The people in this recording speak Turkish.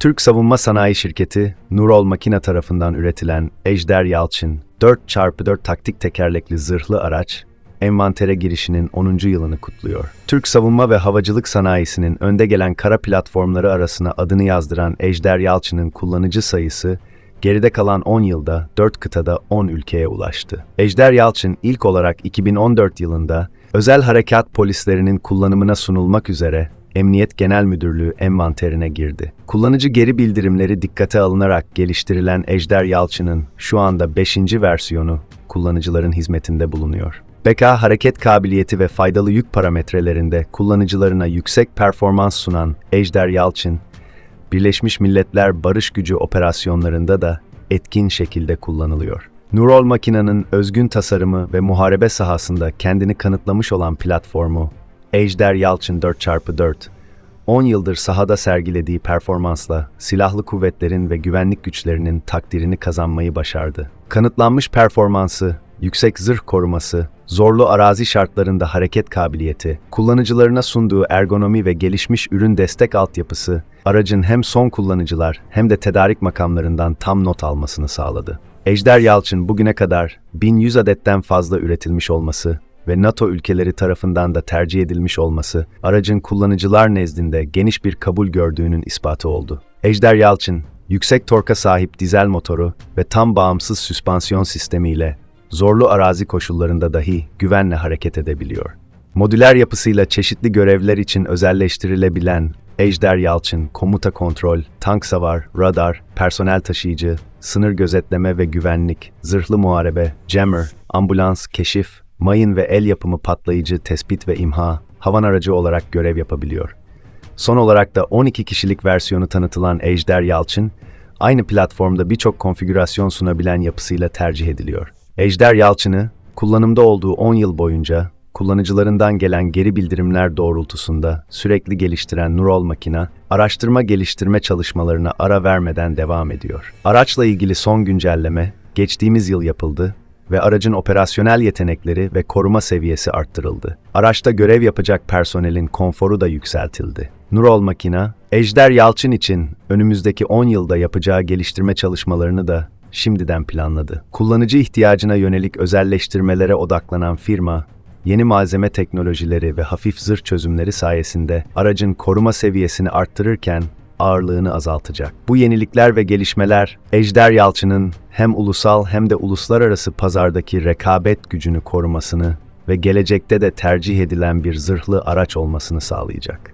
Türk Savunma Sanayi Şirketi, Nurol Makina tarafından üretilen Ejder Yalçın 4x4 taktik tekerlekli zırhlı araç, envantere girişinin 10. yılını kutluyor. Türk savunma ve havacılık sanayisinin önde gelen kara platformları arasına adını yazdıran Ejder Yalçın'ın kullanıcı sayısı, geride kalan 10 yılda 4 kıtada 10 ülkeye ulaştı. Ejder Yalçın ilk olarak 2014 yılında özel harekat polislerinin kullanımına sunulmak üzere Emniyet Genel Müdürlüğü envanterine girdi. Kullanıcı geri bildirimleri dikkate alınarak geliştirilen Ejder Yalçın'ın şu anda 5. versiyonu kullanıcıların hizmetinde bulunuyor. BK hareket kabiliyeti ve faydalı yük parametrelerinde kullanıcılarına yüksek performans sunan Ejder Yalçın, Birleşmiş Milletler Barış Gücü operasyonlarında da etkin şekilde kullanılıyor. Nurol makinanın özgün tasarımı ve muharebe sahasında kendini kanıtlamış olan platformu Ejder Yalçın 4x4, 10 yıldır sahada sergilediği performansla silahlı kuvvetlerin ve güvenlik güçlerinin takdirini kazanmayı başardı. Kanıtlanmış performansı, yüksek zırh koruması, zorlu arazi şartlarında hareket kabiliyeti, kullanıcılarına sunduğu ergonomi ve gelişmiş ürün destek altyapısı, aracın hem son kullanıcılar hem de tedarik makamlarından tam not almasını sağladı. Ejder Yalçın bugüne kadar 1100 adetten fazla üretilmiş olması ve NATO ülkeleri tarafından da tercih edilmiş olması, aracın kullanıcılar nezdinde geniş bir kabul gördüğünün ispatı oldu. Ejder Yalçın, yüksek torka sahip dizel motoru ve tam bağımsız süspansiyon sistemiyle zorlu arazi koşullarında dahi güvenle hareket edebiliyor. Modüler yapısıyla çeşitli görevler için özelleştirilebilen Ejder Yalçın, komuta kontrol, tank savar, radar, personel taşıyıcı, sınır gözetleme ve güvenlik, zırhlı muharebe, jammer, ambulans, keşif, mayın ve el yapımı patlayıcı, tespit ve imha, havan aracı olarak görev yapabiliyor. Son olarak da 12 kişilik versiyonu tanıtılan Ejder Yalçın, aynı platformda birçok konfigürasyon sunabilen yapısıyla tercih ediliyor. Ejder Yalçın'ı, kullanımda olduğu 10 yıl boyunca, kullanıcılarından gelen geri bildirimler doğrultusunda sürekli geliştiren Nurol Makina, araştırma geliştirme çalışmalarına ara vermeden devam ediyor. Araçla ilgili son güncelleme, geçtiğimiz yıl yapıldı ve aracın operasyonel yetenekleri ve koruma seviyesi arttırıldı. Araçta görev yapacak personelin konforu da yükseltildi. Nurol Makina, Ejder Yalçın için önümüzdeki 10 yılda yapacağı geliştirme çalışmalarını da şimdiden planladı. Kullanıcı ihtiyacına yönelik özelleştirmelere odaklanan firma, yeni malzeme teknolojileri ve hafif zırh çözümleri sayesinde aracın koruma seviyesini arttırırken ağırlığını azaltacak. Bu yenilikler ve gelişmeler Ejder Yalçın'ın hem ulusal hem de uluslararası pazardaki rekabet gücünü korumasını ve gelecekte de tercih edilen bir zırhlı araç olmasını sağlayacak.